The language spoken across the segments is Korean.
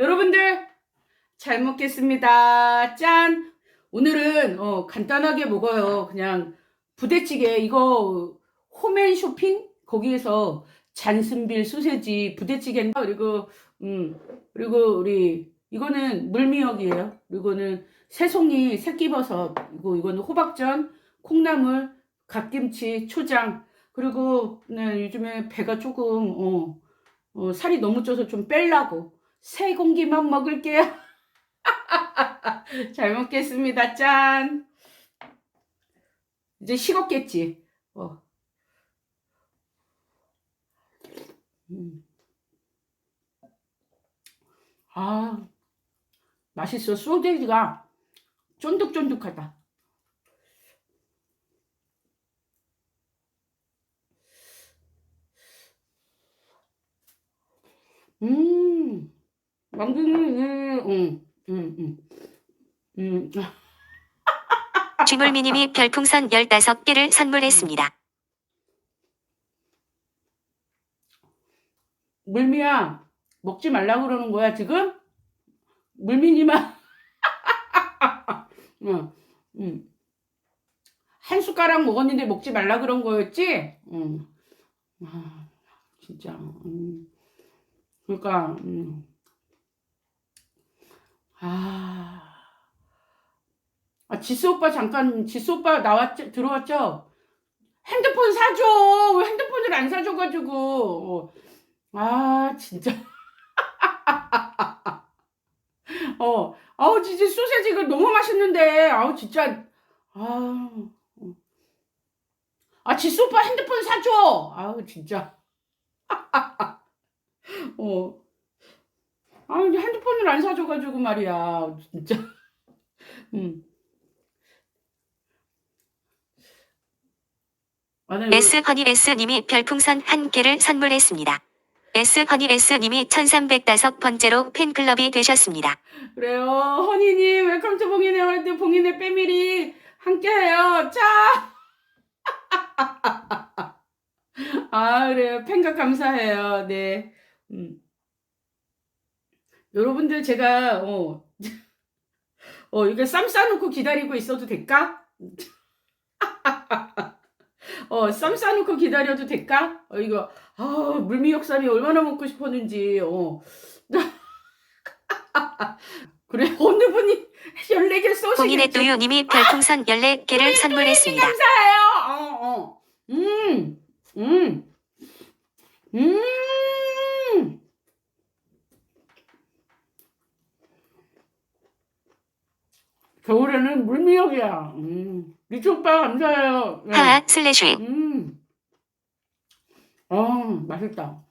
여러분들 잘 먹겠습니다. 짠. 오늘은 어, 간단하게 먹어요. 그냥 부대찌개 이거 홈앤 쇼핑 거기에서 잔슨빌 소세지 부대찌개 그리고 음 그리고 우리 이거는 물미역이에요. 그리고는 새송이 새끼버섯 이거 이거는 호박전 콩나물 갓김치 초장 그리고 네, 요즘에 배가 조금 어, 어, 살이 너무 쪄서 좀 뺄라고 세 공기만 먹을게요. 잘 먹겠습니다. 짠. 이제 식었겠지. 어. 음. 아, 맛있어. 소세지가 쫀득쫀득하다. 음, 왕중이, 음, 음, 음, 음. 쥐물미님이 별풍선 15개를 선물했습니다. 물미야, 먹지 말라 그러는 거야, 지금? 물미니만. 응, 응. 한 숟가락 먹었는데 먹지 말라 그런 거였지? 응. 아, 진짜. 음. 그러니까, 음. 아. 아, 지수 오빠 잠깐, 지수 오빠 나왔죠? 들어왔죠? 핸드폰 사줘! 왜 핸드폰을 안 사줘가지고. 어. 아, 진짜. 어, 아우, 진짜 소세지가 너무 맛있는데, 아우, 진짜, 아, 어. 아, 지수 오빠 핸드폰 사줘! 아우, 진짜. 어. 아, 핸드폰을 안 사줘가지고 말이야, 진짜. 음. 아, 나 이거- S허니S님이 별풍선 1개를 선물했습니다. S허니S님이 1305번째로 팬클럽이 되셨습니다. 그래요. 허니 님, 웰컴 투 봉인의 월드 봉인의 패밀리 함께 해요. 자! 아, 그래요. 팬각 감사해요. 네. 음. 여러분들, 제가, 어, 어, 이게 쌈 싸놓고 기다리고 있어도 될까? 어, 쌈 싸놓고 기다려도 될까? 어, 이거, 아, 물미역쌈이 얼마나 먹고 싶었는지, 어. 그래, 어느 분이 14개 쏘시겠지? 봉인의 뚜유님이 별풍선 14개를 선물했습니다. 감사해요. 어, 어. 음, 음, 음. 겨울에는 물미역이야. 음. 미초 오빠 감사해요. 네. 하하 슬래시 음. 어, 맛있다.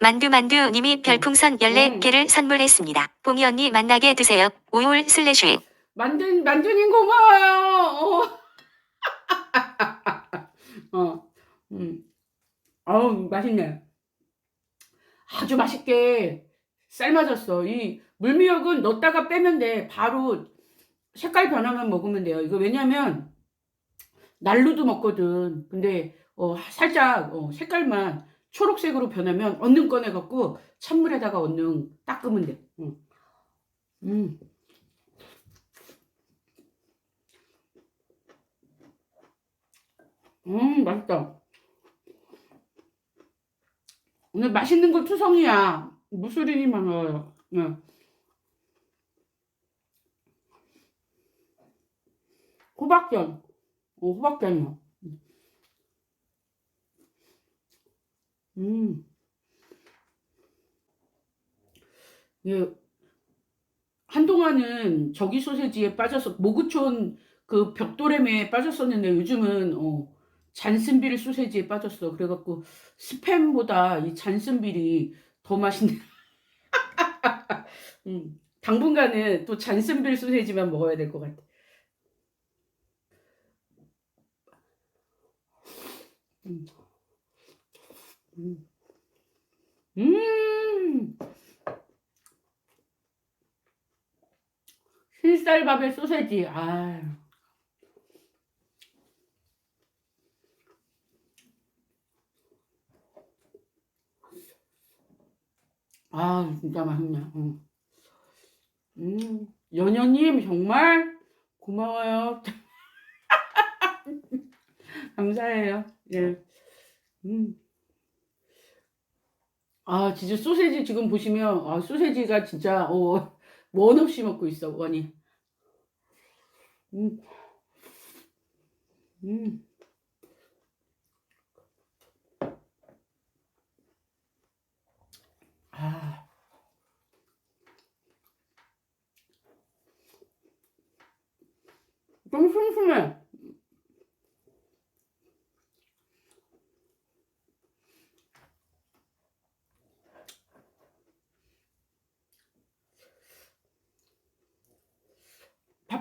만두만두 님이 별풍선 14개를 선물했습니다. 봉이 언니 만나게 드세요. 우울 슬래시 만든 만두님 고마워요. 어. 어. 음. 어우, 맛있네. 아주 맛있게 삶아졌어. 이 물미역은 넣었다가 빼면 돼. 바로 색깔 변하면 먹으면 돼요. 이거 왜냐면 날로도 먹거든. 근데 어, 살짝 어, 색깔만 초록색으로 변하면 얼른 꺼내갖고 찬물에다가 얼른 닦으면 돼. 응. 음. 음, 맛있다. 오늘 맛있는 거 투성이야. 무술인이 많아요. 네. 호박전. 어, 호박전이요. 음. 예. 한동안은 저기 소세지에 빠져서 모구촌 그 벽돌햄에 빠졌었는데 요즘은 어, 잔슨빌 소세지에 빠졌어. 그래갖고 스팸보다 이 잔슨빌이 더 맛있네. 음, 당분간은 또 잔슨빌 소세지만 먹어야 될 것 같아. 음. 음. 음. 흰쌀밥에 소세지. 아. 아, 진짜 맛있네. 응. 음, 연녀님 정말 고마워요. 감사해요. 예. 음. 아, 진짜 소세지 지금 보시면, 아, 소세지가 진짜, 어, 원 없이 먹고 있어, 원이. 음. 음. 아. 좀 심심해.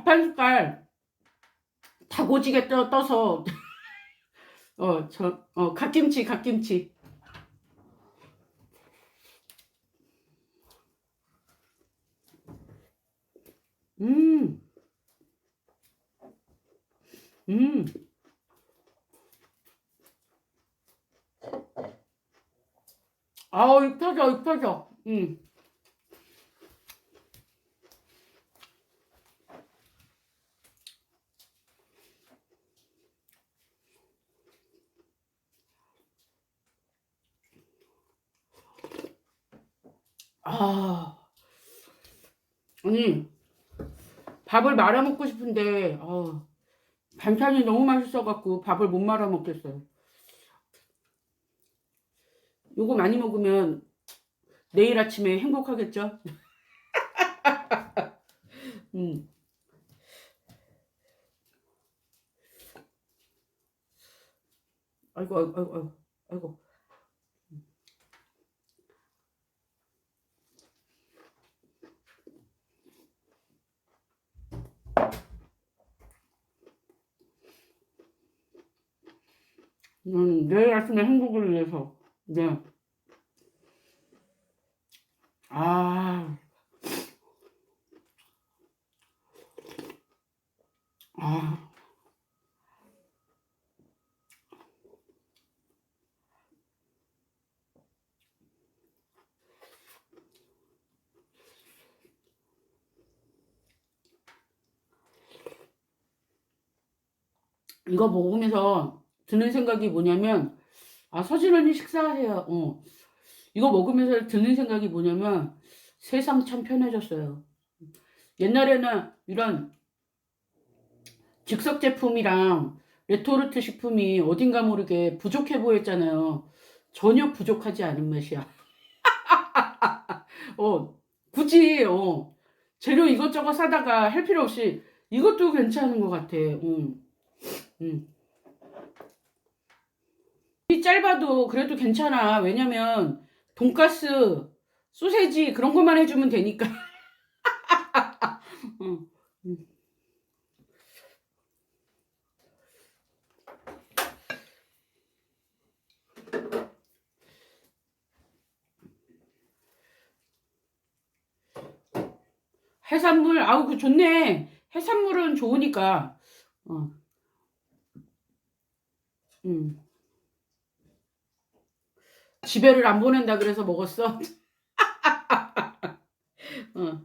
밥 한 숟갈 다고지게 떠, 떠서 어, 저, 어, 갓김치, 갓김치. 음. 음. 아우, 입 터져. 음. 아. 아니, 밥을 말아 먹고 싶은데, 아, 반찬이 너무 맛있어갖고 밥을 못 말아 먹겠어요. 요거 많이 먹으면 내일 아침에 행복하겠죠? 음. 아이고, 아이고, 아이고, 아이고, 음, 내일 아침에 행복을 위해서. 네. 아. 아. 이거 먹으면서 드는 생각이 뭐냐면, 아, 서진 언니 식사하세요. 어. 이거 먹으면서 드는 생각이 뭐냐면, 세상 참 편해졌어요. 옛날에는 이런 즉석 제품이랑 레토르트 식품이 어딘가 모르게 부족해 보였잖아요. 전혀 부족하지 않은 맛이야. 어, 굳이, 어, 재료 이것저것 사다가 할 필요 없이 이것도 괜찮은 것 같아. 음, 음. 이 짧아도 그래도 괜찮아. 왜냐면 돈가스, 소세지 그런 것만 해주면 되니까. 응, 응. 해산물, 아우, 그 좋네. 해산물은 좋으니까. 어. 음. 집에를 안 보낸다 그래서 먹었어. 어.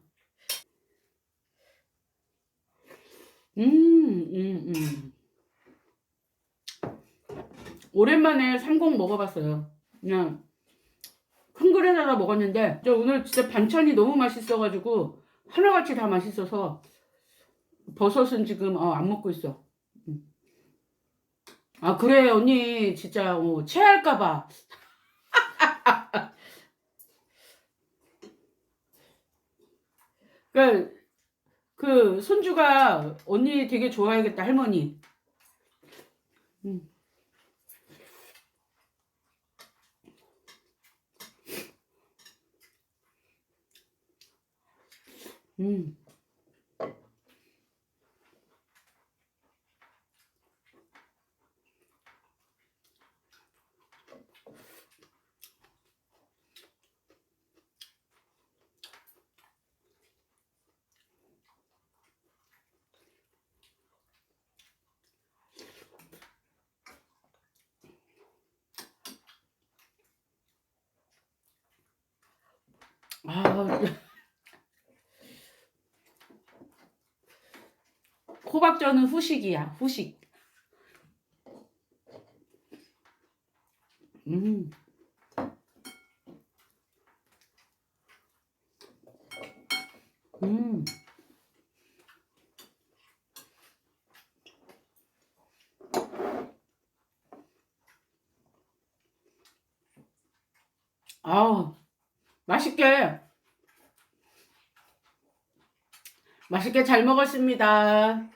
음, 음, 음. 오랜만에 삼공 먹어봤어요. 그냥 큰 그릇에다 먹었는데 저 오늘 진짜 반찬이 너무 맛있어가지고 하나같이 다 맛있어서 버섯은 지금 어, 안 먹고 있어. 음. 아 그래 언니 진짜 어, 체할까봐. 그, 그 손주가 언니 되게 좋아하겠다 할머니. 음. 음. 아, 호박전은 후식이야, 후식. 음. 음. 아우, 맛있게, 맛있게 잘 먹었습니다.